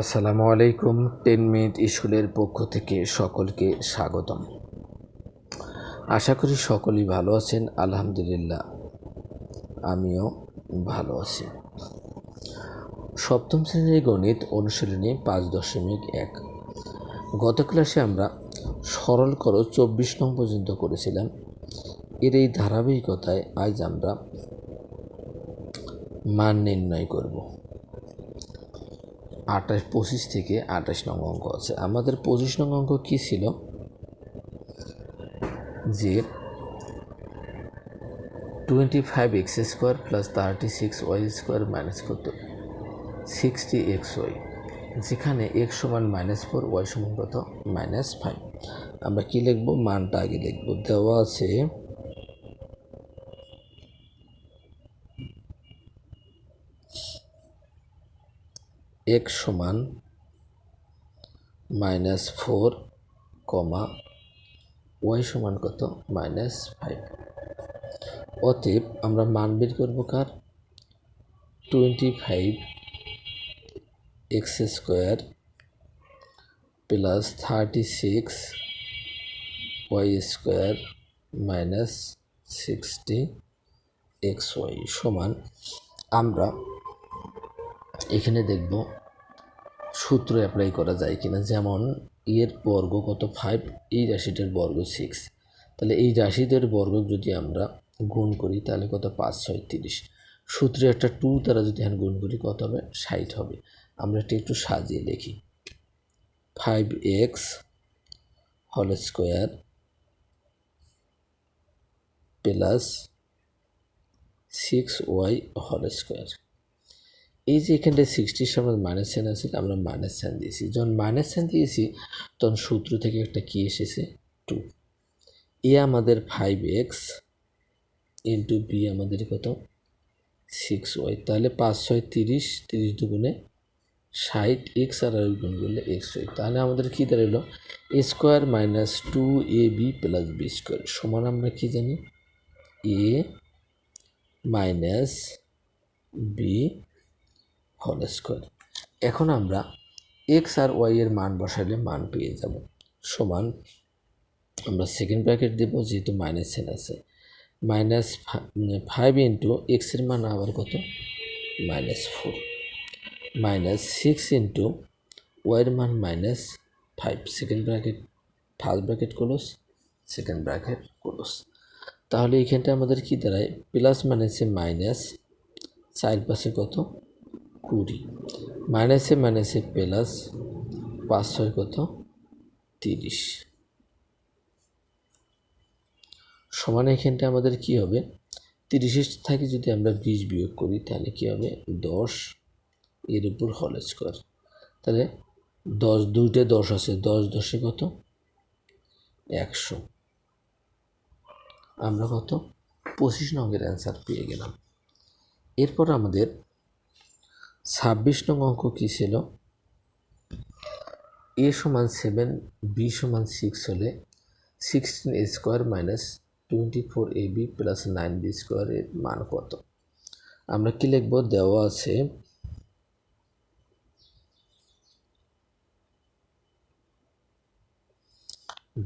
আসসালামু আলাইকুম, ten minute স্কুলের পক্ষ থেকে সকলকে স্বাগতম। আশা করি সকলেই ভালো আছেন, আলহামদুলিল্লাহ। আমিও ভালো আছি। সপ্তম শ্রেণির গণিত অনুশীলনী পাঁচ দশমিক এক। গত ক্লাসে আমরা সরল করো চব্বিশ নং পর্যন্ত করেছিলাম। এর এই ধারাবাহিকতায় আজ আমরা মান নির্ণয় করব। আঠাশ পঁচিশ থেকে আঠাশ নং অঙ্ক আছে। আমাদের পঁচিশ নং অঙ্ক কী ছিল? যে twenty five x square plus thirty six y square minus কত? সিক্সটি এক্স ওয়াই যেখানে এক্স সমান মাইনাস ফোর ওয়াই সমান কত? মাইনাস ফাইভ আমরা কী লিখব? মানটা আগে লিখব। দেওয়া আছে এক্স সমান মাইনাস ফোর কমা ওয়াই সমান কত? Minus five. অতএব আমরা মান বের করব কার? Twenty five x square plus thirty six y square minus sixty x y সমান আমরা এখানে দেখব সূত্র অ্যাপ্লাই করা যায় কিনা, যেমন এর বর্গ কত? ফাইভ এই রাশিটার বর্গ সিক্স তাহলে এই রাশিদের বর্গ যদি আমরা গুণ করি, তাহলে কত? পাঁচ, ছয়, তিরিশ। সূত্রে একটা টু তারা যদি এখন গুণ করি, কত হবে? ষাট হবে। আমরা এটা একটু সাজিয়ে লিখি ফাইভ এক্স হল স্কোয়ার প্লাস সিক্স ওয়াই হল স্কোয়ার এই যে এখানটা সিক্সটির সামনে মাইনাস সাইন আছে আমরা মাইনাস সাইন দিয়েছি। যখন মাইনাস সাইন দিয়েছি, তখন সূত্র থেকে একটা কী এসেছে? টু এ আমাদের ফাইভ এক্স ইন্টু বি আমাদের কত? সিক্স ওয়াই তাহলে পাঁচ ছয় তিরিশ তিরিশ দুগুণে ষাট এক্স আর আর গুণ করলে এক্স ওয়াই তাহলে আমাদের কী দাঁড়াল? A square minus two a b plus b square সমান আমরা কী জানি? A minus b whole square এখন আমরা এক্স আর ওয়াই এর মান বসালে মান পেয়ে যাব। সমান আমরা সেকেন্ড ব্র্যাকেট দেব, যেহেতু মাইনাস সেন আছে। মাইনাস ফাইভ ইন্টু এক্সের মান আবার কত? Minus four minus six into ওয়াইয়ের মান minus five second bracket first bracket close second bracket close তাহলে এখানটা আমাদের কী দাঁড়ায়? প্লাস মাইনাসে মাইনাস চার পাশে কত? কুড়ি। মাইনাসে মাইনাসে প্লাস পাঁচ ছয় কত? তিরিশ। সমান এখানটা আমাদের কি হবে? তিরিশের থেকে যদি আমরা বিশ বিয়োগ করি, তাহলে কি হবে? দশ এর উপর হল স্কোয়ার তাহলে দশ, দুইটে দশ আছে, দশ দশে কত? একশো। আমরা কত? পঁচিশ নঙ্গের অ্যান্সার পেয়ে গেলাম। এরপর আমাদের ছাব্বিশ নং অঙ্ক কী ছিল? এ সমান সেভেন বি সমান সিক্স হলে sixteen a square minus twenty four a b plus nine b স্কোয়ারের মান কত? আমরা কি লিখব? দেওয়া আছে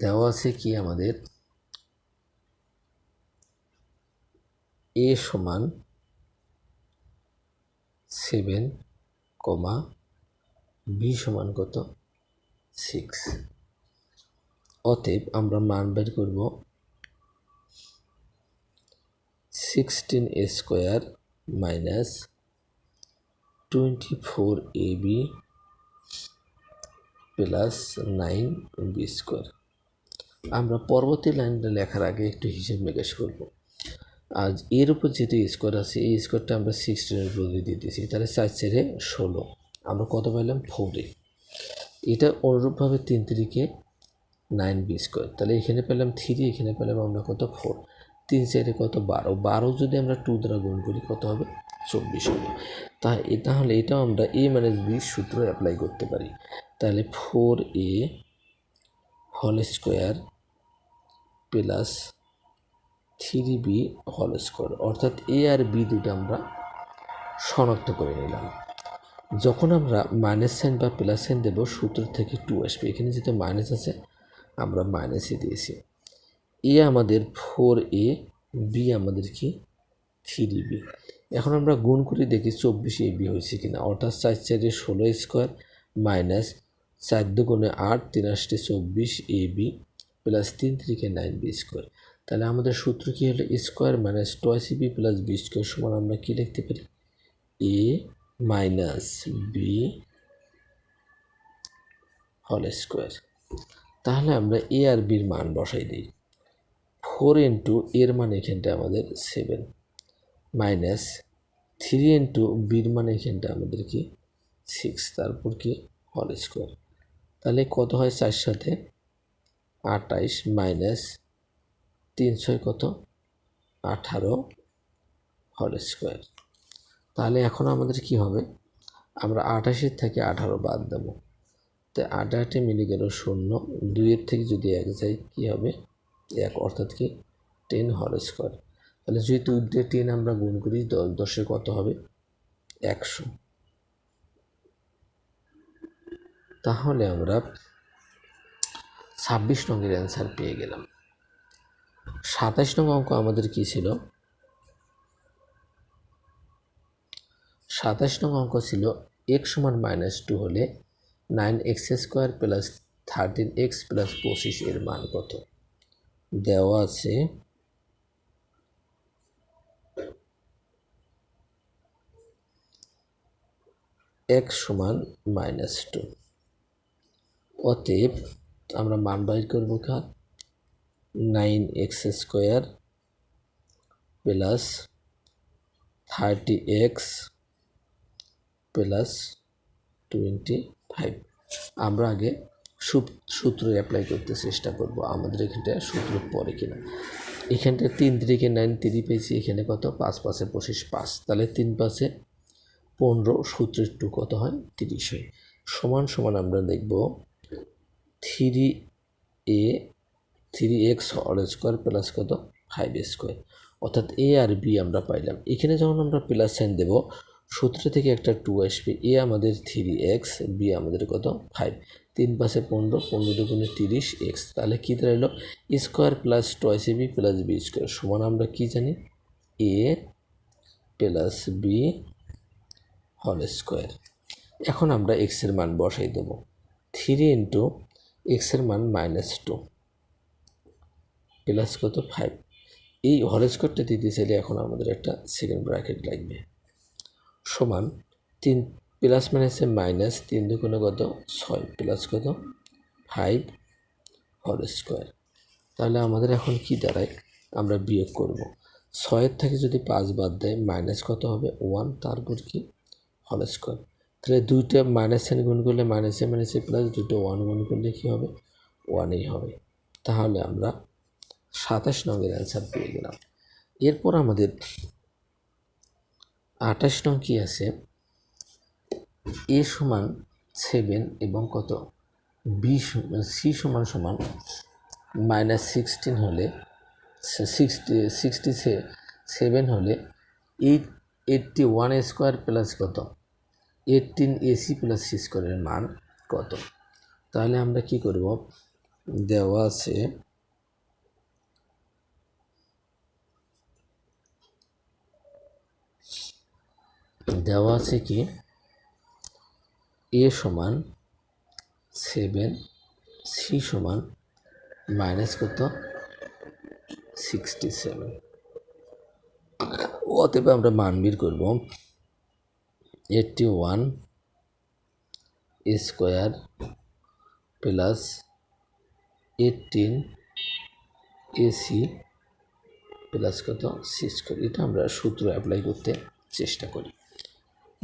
দেওয়া আছে কি আমাদের? এ সমান সেভেন কমা বি সমান কত? সিক্স। অতএব আমরা মান বের করব sixteen a square minus twenty four a b plus nine b square. আমরা পরবর্তী লাইনটা লেখার আগে একটু হিসেব নিকাশ করব। আজ এর উপর যেহেতু স্কোয়ার আছে, এই স্কোয়ারটা আমরা সিক্সটিনের উপর দিতেছি তাহলে চার চারে ষোলো। আমরা কত পাইলাম ফোরে এটা অনুরূপভাবে তিন তিরিকে নাইন বি স্কোয়ার তাহলে এখানে পেলাম থ্রি এখানে পেলাম আমরা কত? ফোর তিন চারে কত? বারো। বারো যদি আমরা টু দ্বারা গুণ করি, কত হবে? চব্বিশ হবে তা তাহলে এটাও আমরা এ মাইনাস বি সূত্র অ্যাপ্লাই করতে পারি। তাহলে four a whole square plus three b whole square, অর্থাৎ এ আর বি দুটো আমরা শনাক্ত করে নিলাম। যখন আমরা মাইনাস সাইন বা প্লাস সাইন দেবো, সূত্র থেকে টু আসবে। এখানে যেহেতু মাইনাস আছে, আমরা মাইনাসে দিয়েছি। এ আমাদের ফোর এ বি আমাদের কি? Three b. এখন আমরা গুণ করে দেখি চব্বিশ এ বি হয়েছে কিনা। অর্থাৎ চার চারে ষোলো স্কোয়ার মাইনাস চার দুগুণে আট, তিন আষ্টে চব্বিশ এ বি প্লাস তিন থ্রিকে নাইন বি স্কোয়ার। তাহলে আমাদের সূত্র কী হলো? Square minus twice b plus b square সমান আমরা কী লিখতে পারি? এ মাইনাস বি হল স্কোয়ার তাহলে আমরা এ আর বির মান বসাই দিই। ফোর ইন্টু এর মান এখানটা আমাদের সেভেন মাইনাস থ্রি ইন্টু বির মান এখানটা আমাদের কি? সিক্স তারপর কি? হল স্কোয়ার তাহলে কত হয়? চার সাথে আটাইশ মাইনাস তিন ছয় কত? আঠারো হল স্কোয়ার তাহলে এখন আমাদের কি হবে? আমরা আঠাশের থেকে আঠারো বাদ দেব। তো আঠাশে মিলে গেল শূন্য। দুইয়ের থেকে যদি এক যাই কী হবে? এক, অর্থাৎ কি? টেন হল স্কোয়ার তাহলে যদি দুই দিয়ে টেন আমরা গুণ করি, দশ দশে কত হবে? একশো। তাহলে আমরা ছাব্বিশ রঙের অ্যান্সার পেয়ে গেলাম। সাতাশ নং অঙ্ক আমাদের কী ছিল? সাতাশ নং অঙ্ক ছিল এক সমান মাইনাস টু হলে nine x square plus thirteen x plus পঁচিশ এর মান কত? দেওয়া আছে এক্স সমান মাইনাস টু অতএব আমরা মান বাইর করব কার? Nine x square plus thirty x plus twenty five আমরা আগে সূত্র অ্যাপ্লাই করতে চেষ্টা করব, আমাদের এখানটা সূত্র পরে কিনা। এখানটা তিন তিরিকে নাইন তিরি পেয়েছি, এখানে কত? পাঁচ পাঁচে পঁচিশ পাঁচ। তাহলে তিন পাঁচে পনেরো, সূত্রের টু কত হয়? তিরিশ হয়। সমান সমান আমরা দেখব থ্রি এ থ্রি এক্স হল স্কোয়ার প্লাস কত? Five square. অর্থাৎ এ আর বি আমরা পাইলাম। এখানে যখন আমরা প্লাস সাইন দেব, সূত্র থেকে একটা টু আসবে। এ আমাদের থ্রি এক্স, বি আমাদের কত? ফাইভ। তিন পাশে পনেরো পনেরো দুগুণে তিরিশ এক্স। তাহলে কী দাঁড়াল? Square plus twice b plus b square সমান আমরা কী জানি? এ প্লাস বি হল স্কোয়ার। এখন আমরা এক্সের মান বসাই দেবো। থ্রি ইন্টু এক্সের মান মাইনাস টু। প্লাস কত? ফাইভ এই হল স্কোয়ারটা দিতে চাইলে এখন আমাদের একটা সেকেন্ড ব্র্যাকেট লাগবে। সমান তিন প্লাস মাইনাসে মাইনাস তিন দুগুণে কত? ছয় প্লাস কত? ফাইভ হল স্কোয়ার তাহলে আমাদের এখন কি দাঁড়ায়? আমরা বিয়োগ করব। ছয়ের থেকে যদি পাঁচ বাদ দেয় মাইনাস কত হবে? ওয়ান তারপর কি? হল স্কোয়ার তাহলে দুইটা মাইনাস সাইন গুণ করলে মাইনাসে মাইনাসে প্লাস দুটো ওয়ান গুণ করলে কী হবে? ওয়ানই হবে। তাহলে আমরা সাতাশ নংয়ের অ্যান্সার পেয়ে গেলাম। এরপর আমাদের আঠাশ নং কী আছে? এ সমান সেভেন এবং কত? বি সি সমান সমান মাইনাস সিক্সটিন হলে সিক্সটি সিক্সটি সেভেন হলে eight eighty one square plus কত? Eighteen a c plus c স্কোয়ারের মান কত? তাহলে আমরা কি করব? দেওয়া আছে দেওয়া আছে কি? এ সমান সেভেন, সি সমান মাইনাস কত? Sixty seven. অতএব আমরা মান বের করব eighty one square plus eighteen a c plus কত? C square. এটা আমরা সূত্র অ্যাপ্লাই করতে চেষ্টা করি।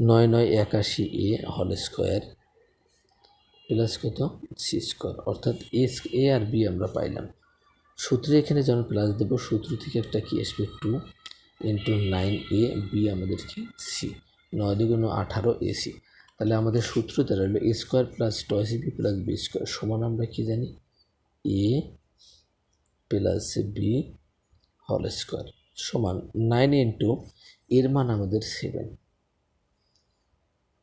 নয় নয় একাশি এ হল স্কোয়ার প্লাস কত? C square. অর্থাৎ এস এ আর বি আমরা পাইলাম। সূত্রে এখানে যেমন প্লাস দেবো, সূত্র থেকে একটা কি আসবে? Two into nine A B আমাদের কি? সি। নয় দুগুণ আঠারো এ সি। তাহলে আমাদের সূত্র দাঁড়াল a square plus twice b plus b square. সমান আমরা কি জানি? এ প্লাস বি হল স্কোয়ার। সমান নাইন ইন্টু এর মান আমাদের সেভেন।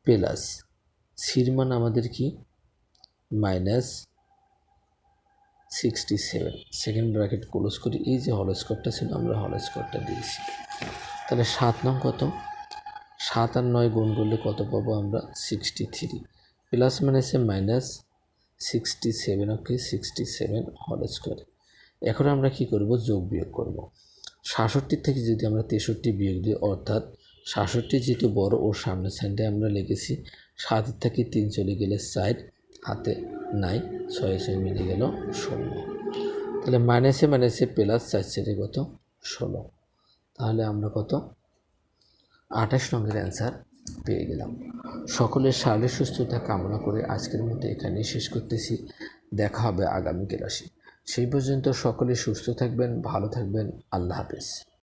প্লাস সির মান আমাদের কি? Minus sixty seven. Second bracket close করি, এই যে হল স্কোয়ারটা ছিল, আমরা হল স্কোয়ারটা দিয়েছি। তাহলে সাত নং কত? সাত আর নয় গুণ করলে কত পাবো আমরা? Sixty three. প্লাস মাইনাসে minus sixty seven, okay, sixty seven হল স্কোয়ার। এখন আমরা কি করব? যোগ বিয়োগ করব। সাতষট্টির থেকে যদি আমরা তেষট্টি বিয়োগ দিই, অর্থাৎ সাতষট্টি যেহেতু বড় ওর সামনের সাইডে আমরা লিখেছি সাতের থেকে তিন চলে গেলে সাইড, হাতে নাই, ছয় ছয় মিলে গেল ষোলো। তাহলে মাইনাসে মাইনাসে প্লাস চার চারে কত? ষোলো। তাহলে আমরা কত? আঠাশ রঙের অ্যান্সার পেয়ে গেলাম। সকলের শারীরিক সুস্থতা কামনা করে আজকের মতো এখানে শেষ করতেছি। দেখা হবে আগামী ক্লাসে। সেই পর্যন্ত সকলে সুস্থ থাকবেন, ভালো থাকবেন। আল্লাহ হাফেজ।